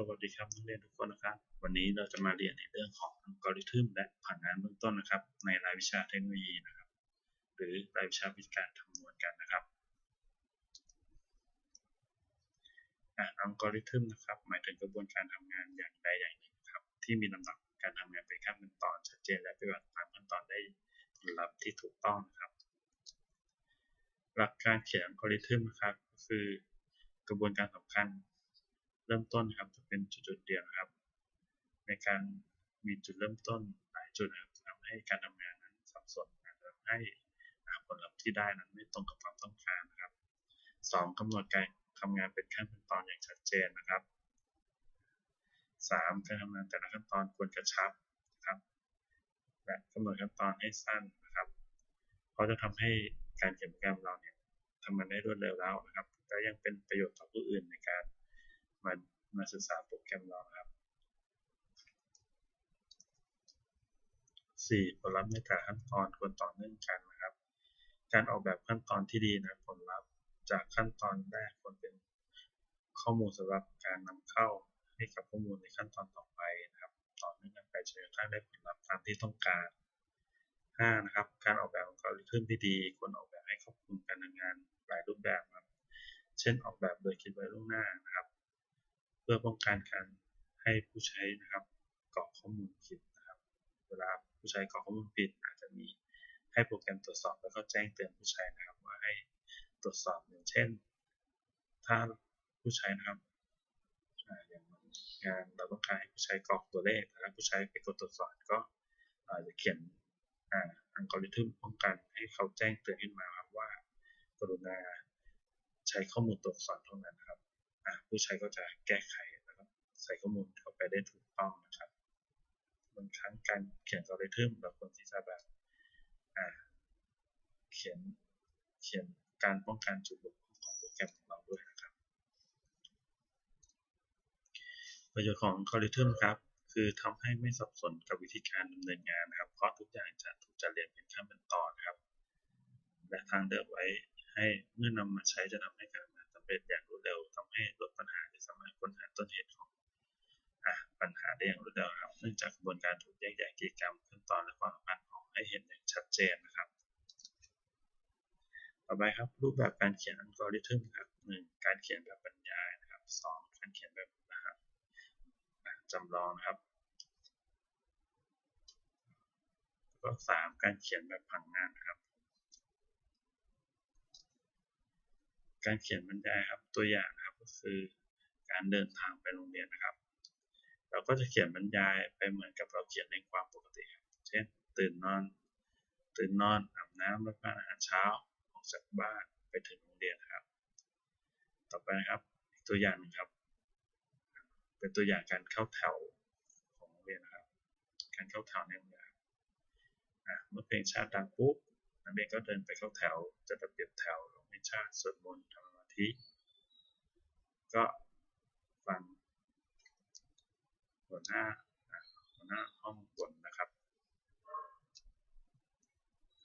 สวัสดีครับนักเรียนทุกคนนะครับ วันนี้เราจะมาเรียนในเรื่องของอัลกอริทึมและผังงานเบื้องต้นนะครับ ในรายวิชาเทคโนโลยีนะครับ หรือรายวิชาวิธีการคำนวณกันนะครับอัลกอริทึมนะครับ หมายถึงกระบวนการทำงานอย่างใดอย่างหนึ่งครับ ที่มีลำดับการทำงานเป็นขั้นเป็นตอนชัดเจนและปฏิบัติตามขั้นตอนได้ผลลัพธ์ที่ถูกต้องนะครับ หลักการเขียนอัลกอริทึมนะครับก็คือกระบวนการสำคัญ เริ่มต้นครับจะเป็นจุดๆเดียวครับ ในการมีจุดเริ่มต้นหลายจุดครับทำให้การทำงานนั้นสับสนอาจจะทำให้ผลลัพธ์ที่ได้นั้นไม่ตรงกับความต้องการนะครับสองกำหนดการทำงานเป็นขั้นเป็นตอนอย่างชัดเจนนะครับสามการทำงานแต่ละขั้นตอนควรกระชับนะครับและกำหนดขั้นตอนให้สั้นนะครับ เพราะจะทำให้การเขียนโปรแกรมเราเนี่ยทำมันได้รวดเร็วแล้วนะครับและยังเป็นประโยชน์ต่อผู้อื่นในการ มามาศึกษาโปรแกรมเราครับ 4. ผลลัพธ์ในแต่ขั้นตอนควรต่อเนื่องกันนะครับ การออกแบบขั้นตอนที่ดีนะผลลัพธ์จากขั้นตอนแรกควรเป็นข้อมูลสำหรับการนำเข้าให้กับข้อมูลในขั้นตอนต่อไปนะครับ ต่อเนื่องกันไปจนกระทั่งได้ผลลัพธ์ตามที่ต้องการ 5. นะครับ การออกแบบขอัลกอริทึมที่ดีควรออกแบบให้ครอบคลุมการทำงานหลายรูปแบบครับ เช่นออกแบบโดยคิดไว้ล่วงหน้านะครับ พื่อป้องกันการให้ผู้ใช้นะครับกรอกข้อมูลผิดนะครับ เวลาผู้ใช้กรอกข้อมูลผิดอาจจะมีให้โปรแกรมตรวจสอบแล้วก็แจ้งเตือนผู้ใช้นะครับ ว่าให้ตรวจสอบอย่างเช่น ถ้าผู้ใช้นะครับอย่างงานเราต้องการให้ผู้ใช้กรอกตัวเลขแต่ถ้าผู้ใช้ไปกดตรวจสอบก็อาจจะเขียนอัลกอริทึมป้องกันให้เขาแจ้งเตือนขึ้นมาครับว่ากรุณาใช้ข้อมูลตรวจสอบเท่านั้นครับ ผู้ใช้ก็จะแก้ไขแล้วก็ใส่ข้อมูลเข้าไปได้ถูกต้องนะครับบางครั้งการเขียนอัลกอริทึมเราควรที่จะแบบเขียนเขียนการป้องกันจุดบกพร่องของโปรแกรมของเราด้วยนะครับ ประโยชน์ของอัลกอริทึมครับคือทำให้ไม่สับสนกับวิธีการดำเนินงานนะครับ เพราะทุกอย่างจะถูกจัดเรียงเป็นขั้นเป็นตอนครับ และทางเลือกไว้ให้เมื่อนำมาใช้จะทำให้การ เร็จอย่างรวดเร็วทำให้ลดปัญหาและสามารถค้นหาต้นเหตุของปัญหาได้อย่างรวดเร็วครับเนื่องจากกระบวนการถูกแยกแยะกิจกรรมขั้นตอนและความสัมพันธ์ออกให้เห็นอย่างชัดเจนนะครับ ต่อไปครับรูปแบบการเขียนอัลกอริทึมครับหนึ่งการเขียนแบบบรรยายนะครับสองการเขียนแบบรหัสจำลองนะครับแล้วก็สามการเขียนแบบผังงานครับ การเขียนบรรยายครับตัวอย่างครับก็คือการเดินทางไปโรงเรียนนะครับ เราก็จะเขียนบรรยายไปเหมือนกับเราเขียนในความปกติครับเช่นตื่นนอนตื่นนอนอาบน้ำรับประทานอาหารเช้าออกจากบ้านไปถึงโรงเรียนครับ ต่อไปนะครับตัวอย่างนึงครับ เป็นตัวอย่างการเข้าแถวของโรงเรียนนะครับ การเข้าแถวในโรงเรียนเมื่อเพลงชาติดังปุ๊บนักเรียนก็เดินไปเข้าแถวจะระเบียบแถว ชาติสวดมนต์ทำสมาธิ ก็ฟังหัวหน้าหัวหน้าห้องบนนะครับ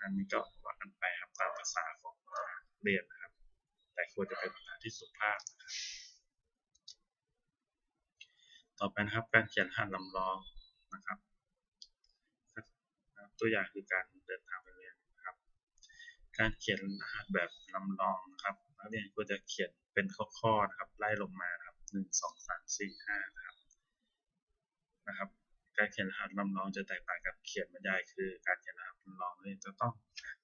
อันนี้ก็ว่ากันไปครับตามภาษาของเรียนนะครับ แต่ควรจะเป็นภาษาที่สุภาพนะครับต่อไปนะครับการเขียนหันลำลองนะครับ ตัวอย่างคือการเดินทางไปเรียนนะครับ การเขียนรหัสแบบลำลองนะครับนักเรียนควรจะเขียนเป็นข้อๆนะครับไล่ลงมาครับหนึ่งสองสามสี่ห้าครับนะครับ การเขียนรหัสลำลองจะแตกต่างกับเขียนบรรยายคือ การเขียนรหัสลำลองนี่จะต้อง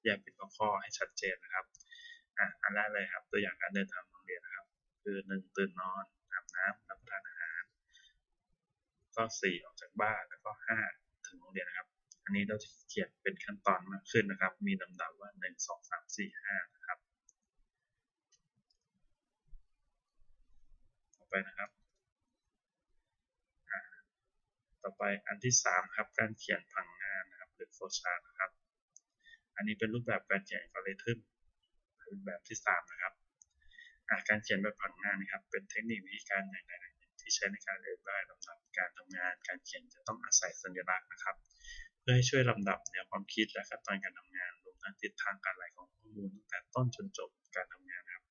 แยกเป็นข้อๆให้ชัดเจนนะครับอะอันแรกเลยครับ ตัวอย่างการเดินทางโรงเรียนนะครับ คือหนึ่งตื่นนอนอาบน้ำรับประทานอาหาร ก็สี่ออกจากบ้านแล้วก็ห้าถึงโรงเรียนนะครับ อันนี้เราจะเขียนเป็นขั้นตอนมากขึ้นนะครับ มีลำดับว่าหนึ่งสองสามสี่ห้านะครับ ต่อไปนะครับ ต่อไปอันที่สามครับ การเขียนผังงานนะครับ หรือโฟชาร์นะครับ อันนี้เป็นรูปแบบการเขียนอัลกอริทึมเป็นแบบที่สามนะครับการเขียนแบบผังงานนะครับ เป็นเทคนิควิธีการอย่างใดอย่างหนึ่งที่ใช้ในการเรียนรู้ลำดับการทำงาน การเขียนจะต้องอาศัยสัญลักษณ์นะครับ พื่อให้ช่วยลำดับแนวความคิดและขั้นตอนการทำงานรวมทั้งทิศทางการไหลของข้อมูลตั้งแต่ต้นจนจบการทำงานครับ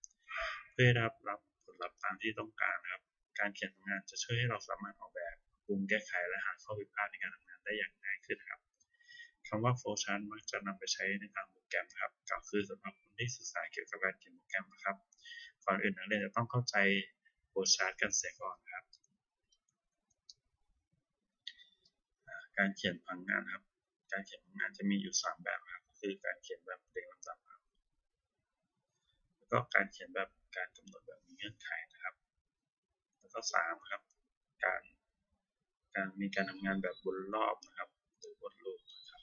เพื่อได้รับผลลัพธ์ตามที่ต้องการครับ การเขียนงานจะช่วยให้เราสามารถออกแบบปรุงแก้ไขและหาข้อผิดพลาดในการทำงานได้อย่างง่ายขึ้นครับคำว่า flowchart มักจะนำไปใช้ในทางโปรแกรมครับก็คือสำหรับคนที่ศึกษาเกี่ยวกับการเขียนโปรแกรมนะครับก่อนอื่นนักเรียนจะต้องเข้าใจ flowchart กันเสียก่อนครับ การเขียนผลงานครับ การเขียนผลงานจะมีอยู่ 3 แบบครับก็คือการเขียนแบบเรียงลำดับครับแล้วก็การเขียนแบบการกำหนดแบบมีเงื่อนไขนะครับ แล้วก็3ครับการการมีการทำงานแบบวนรอบนะครับหรือวนลูปนะครับ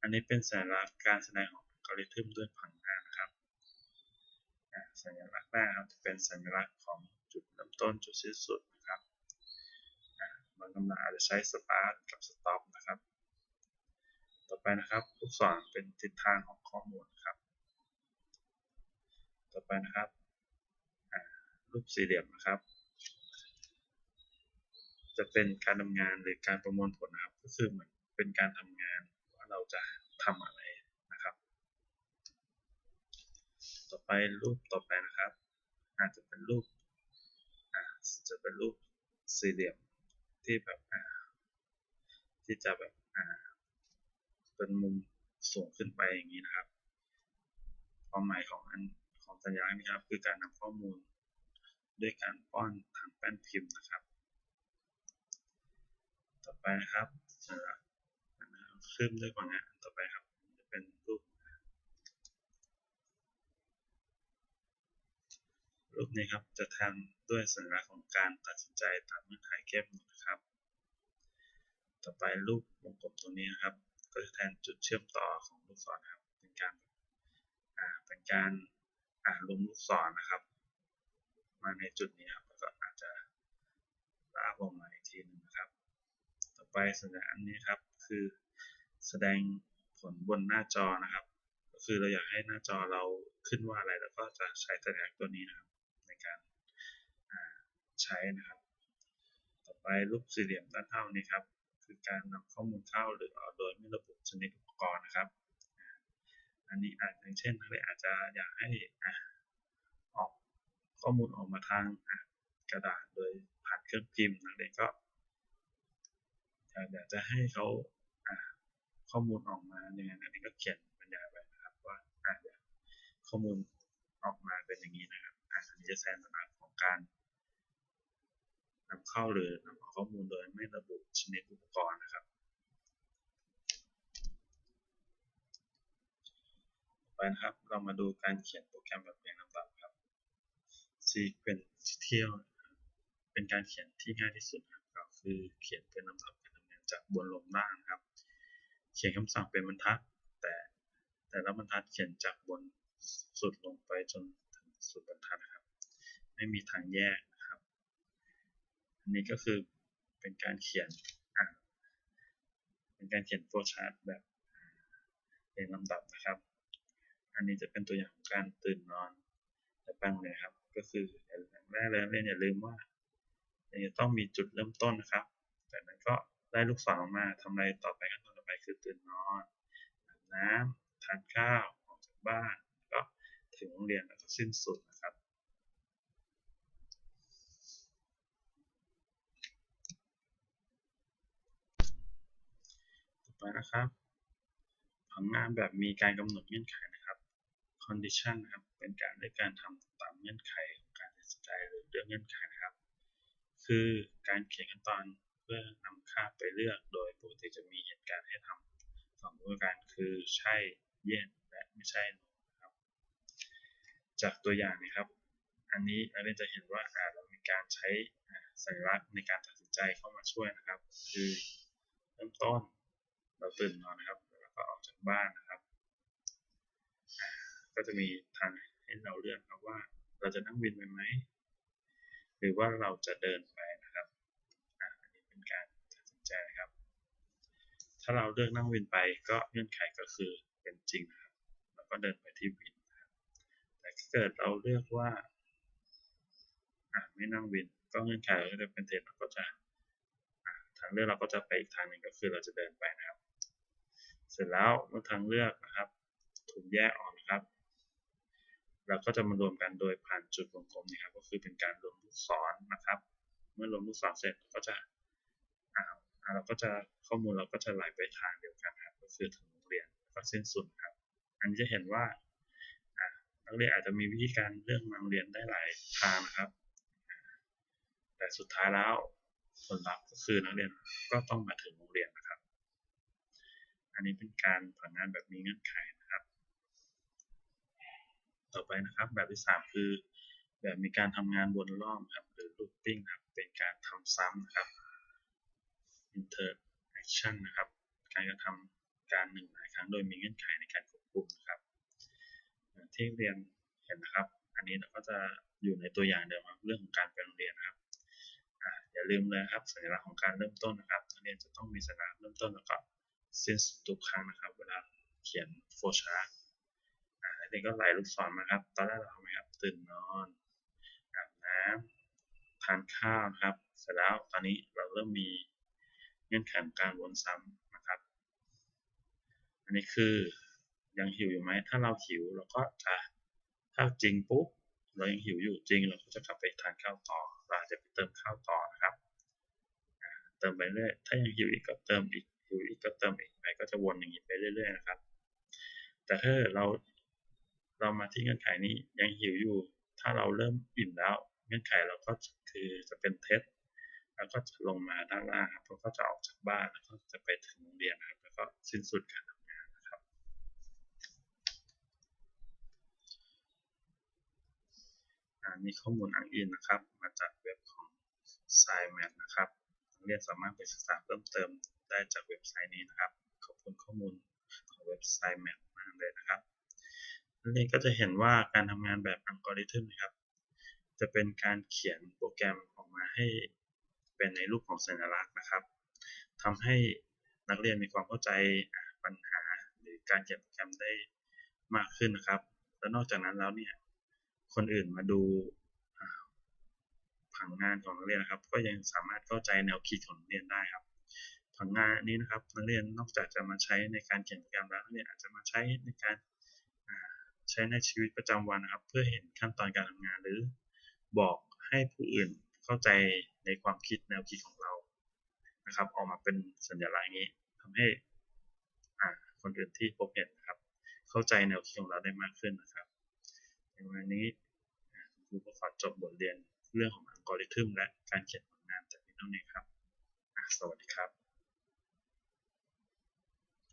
อันนี้เป็นสัญลักษณ์การแสดงของอัลกอริทึมด้วยผังงานนะครับสัญลักษณ์แรกครับจะเป็นสัญลักษณ์ของจุดเริ่มต้นจุดสิ้นสุดางตำราอาจจะใช้ start กับ stop นะครับ ต่อไปนะครับลูกศรเป็นทิศทางของข้อมูลครับ ต่อไปนะครับรูปสี่เหลี่ยมนะครับ จะเป็นการทำงานหรือการประมวลผลนะครับ ก็คือเหมือนเป็นการทำงานว่าเราจะทำอะไรนะครับ ต่อไปรูปต่อไปนะครับ อาจจะเป็นรูปอ่าจะเป็นรูปสี่เหลี่ยม ที่แบบอ่าที่จะแบบอ่าเป็นมุมสูงขึ้นไปอย่างนี้นะครับ ความหมายของอันของสัญลักษณ์นี้ครับ คือการนำข้อมูลด้วยการป้อนทางแป้นพิมพ์นะครับ ต่อไปนะครับสัญลักษณ์ขึ้นด้วยกว่างานต่อไปครับจะเป็นรูป รูปนี้ครับจะแทนด้วยสัญลักษณ์ของการตัดสินใจตามเงื่อนไขเก็บหมดนะครับ ต่อไปรูปวงกลมตรงนี้นะครับ ก็จะแทนจุดเชื่อมต่อของลูกศรครับ เป็นการอ่าเป็นการอ่ารวมลูกศรนะครับ มาในจุดนี้ครับแล้วก็อาจจะลากลงมาอีกทีหนึงนะครับ ต่อไปสัญลักษณ์อันนี้ครับคือแสดงผลบนหน้าจอนะครับ ก็คือเราอยากให้หน้าจอเราขึ้นว่าอะไรแล้วก็จะใช้สัญลักษณ์ตัวนี้นะครับ ใช้นะครับ ต่อไปรูปสี่เหลี่ยมด้านเท่านี้ครับ คือการนำข้อมูลเข้าหรือออกโดยไม่ระบุชนิดอุปกรณ์นะครับ อันนี้อาจอย่างเช่นนักเรียนอาจจะอยากให้ออกข้อมูลออกมาทางกระดาษโดยผ่านเครื่องพิมพ์นักเรียนก็อยากจะให้เขาข้อมูลออกมาอย่างนั้อันนี้ก็เขียนบรรยายไว้นะครับว่าอาเดี๋ยวข้อมูลออกมาเป็นอย่างนี้นะครับอันนี้จะแทนสัญลักษณ์ของการ นำเข้าหรือนำเอาข้อมูลโดยไม่ระบุชนิดอุปกรณ์นะครับไปนะครับ เรามาดูการเขียนโปรแกรมแบบเรียงลำดับครับ sequential เป็นการเขียนที่ง่ายที่สุดครับก็คือเขียนเป็นลำดับการทำงานจากบนลงล่างครับ เขียนคำสั่งเป็นบรรทัด แต่แต่ละบรรทัดเขียนจากบนสุดลงไปจนถึงสุดบรรทัดครับ ไม่มีทางแยก อันนี้ก็คือเป็นการเขียนเป็นการเขียนโฟล์ชาร์ตแบบเรียงลำดับนะครับ อันนี้จะเป็นตัวอย่างของการตื่นนอนแต่แป้งเลยครับ ก็คืออย่างแรกเลยเรียนอย่าลืมว่าจะต้องมีจุดเริ่มต้นนะครับ จากนั้นก็ได้ลูกศรออกมาทำอะไรต่อไปขั้นตอนต่อไปคือตื่นนอนอาบน้ำทานข้าวออกจากบ้านแล้วก็ถึงโรงเรียนแล้วก็สิ้นสุดนะครับ อไปนะครับ ผังงานแบบมีการกำหนดเงื่อนไขนะครับ condition นะครับ เป็นการเลือกการทำตามเงื่อนไขของการตัดสินใจหรือเรื่องเงื่อนไขนะครับ คือการเขียนขั้นตอนเพื่อนำค่าไปเลือกโดยปกติจะมีเหตุการณ์ให้ทำสองประการคือใช่ yes และไม่ใช่ no นะครับ จากตัวอย่างนะครับ อันนี้นักเรียนจะเห็นว่าเรามีการใช้สัญลักษณ์ในการตัดสินใจเข้ามาช่วยนะครับ คือเริ่มต้น เราตื่นนอนนะครับแล้วก็ออกจากบ้านนะครับ ก็จะมีทางให้เราเลือกครับว่าเราจะนั่งวินไปไหม หรือว่าเราจะเดินไปนะครับอันนี้เป็นการตัดสินใจนะครับ ถ้าเราเลือกนั่งวินไปก็เงื่อนไขก็คือเป็นจริงนะครับ แล้วก็เดินไปที่วินนะครับ แต่ถ้าเกิดเราเลือกว่าไม่นั่งวินก็เงื่อนไขก็จะเป็นเท็จเราก็จะทางเลือกเราก็จะไปอีกทางหนึ่งก็คือเราจะเดินไปนะครับ เสร็จแล้วเมื่อทางเลือกนะครับ ถูกแยกออกนะครับ เราก็จะมารวมกันโดยผ่านจุดวงกลมนี่ครับ ก็คือเป็นการรวมลูกศรนะครับ เมื่อรวมลูกศรเสร็จก็จะอ่าเราก็จะข้อมูลเราก็จะไหลไปทางเดียวกันครับ ก็คือถึงโรงเรียนแล้วก็สิ้นสุดครับ อันนี้จะเห็นว่านักเรียนอาจจะมีวิธีการเลือกมาโรงเรียนได้หลายทางนะครับ แต่สุดท้ายแล้วผลลัพธ์ก็คือนักเรียนก็ต้องมาถึงโรงเรียนนะครับ อันนี้เป็นการผังงานแบบมีเงื่อนไขนะครับ ต่อไปนะครับแบบที่ 3 คือ แบบมีการทำงานวนรอบครับหรือ looping ครับเป็นการทำซ้ำนะครับ interaction นะครับ การกระทำการหนึ่งหลายครั้งโดยมีเงื่อนไขในการควบคุมนะครับที่เรียนเห็นนะครับ อันนี้เราก็จะอยู่ในตัวอย่างเดิมครับเรื่องของการไปโรงเรียนครับอ่าอย่าลืมเลยครับสัญลักษณ์ของการเริ่มต้นนะครับนักเรียนจะต้องมีสัญลักษณ์เริ่มต้นแล้วก็ สิ้นสุดทุกครั้งนะครับ เวลาเขียนโฟชาร์ตอ่านักเรียนก็ไหลลูกศรมาครับ ตอนแรกเราทำไงครับ ตื่นนอนอาบน้ำทานข้าวนะครับ เสร็จแล้วตอนนี้เราเริ่มมีเงื่อนไขการวนซ้ำนะครับ อันนี้คือยังหิวอยู่ไหม ถ้าเราหิวเราก็จะถ้าจริงปุ๊บเรายังหิวอยู่จริง เราก็จะกลับไปทานข้าวต่อเราอาจจะไปเติมข้าวต่อนะครับ เติมไปเรื่อย ถ้ายังหิวอีกก็เติมอีก หิวอีกก็เติมอีกไปก็จะวนอย่างนี้ไปเรื่อยๆนะครับ แต่ถ้าเราเรามาที่เงื่อนไขนี้ยังหิวอยู่ ถ้าเราเริ่มอิ่มแล้ว เงื่อนไขเราก็คือจะเป็นเทสแล้วก็จะลงมาด้านล่างครับแล้วก็จะออกจากบ้านแล้วก็จะไปถึงโรงเรียนครับ แล้วก็สิ้นสุดการทำงานนะครับอ่ามีข้อมูลอ้างอิงนะครับ มาจากเว็บของ s c i m a t นะครับนักเรียนสามารถไปศึกษาเพิ่มเติม ได้จากเว็บไซต์นี้นะครับ ขอบคุณข้อมูลของเว็บ s c i m a t มากเลยนะครับนักเรียนก็จะเห็นว่าการทำงานแบบอัลกอริทึมนะครับ จะเป็นการเขียนโปรแกรมออกมาให้เป็นในรูปของสัญลักษณ์นะครับทำให้นักเรียนมีความเข้าใจปัญหาหรือการเขียนโปรแกรมได้มากขึ้นนะครับ และนอกจากนั้นแล้วเนี่ยคนอื่นมาดูผังงานของนักเรียนนะครับ ก็ยังสามารถเข้าใจแนวคิดของนักเรียนได้ครับ ผังานนี้นะครับนักเรียนนอกจากจะมาใช้ในการเขียนโปรแกรมแล้วนักเรียนอาจจะมาใช้ในการใช้ในชีวิตประจำวันนะครับ เพื่อเห็นขั้นตอนการทำงานหรือบอกให้ผู้อื่นเข้าใจในความคิดแนวคิดของเรานะครับ ออกมาเป็นสัญลักษณ์นี้ทำให้คนอื่นที่พบเห็นนะครับ เข้าใจแนวคิดของเราได้มากขึ้นนะครับในวันนี้ครูก็ขอจบบทเรียนเรื่องของอัลกอริทึมและการเขียนผลงานแต่เพียงเท่านี้ครับ สวัสดีครับ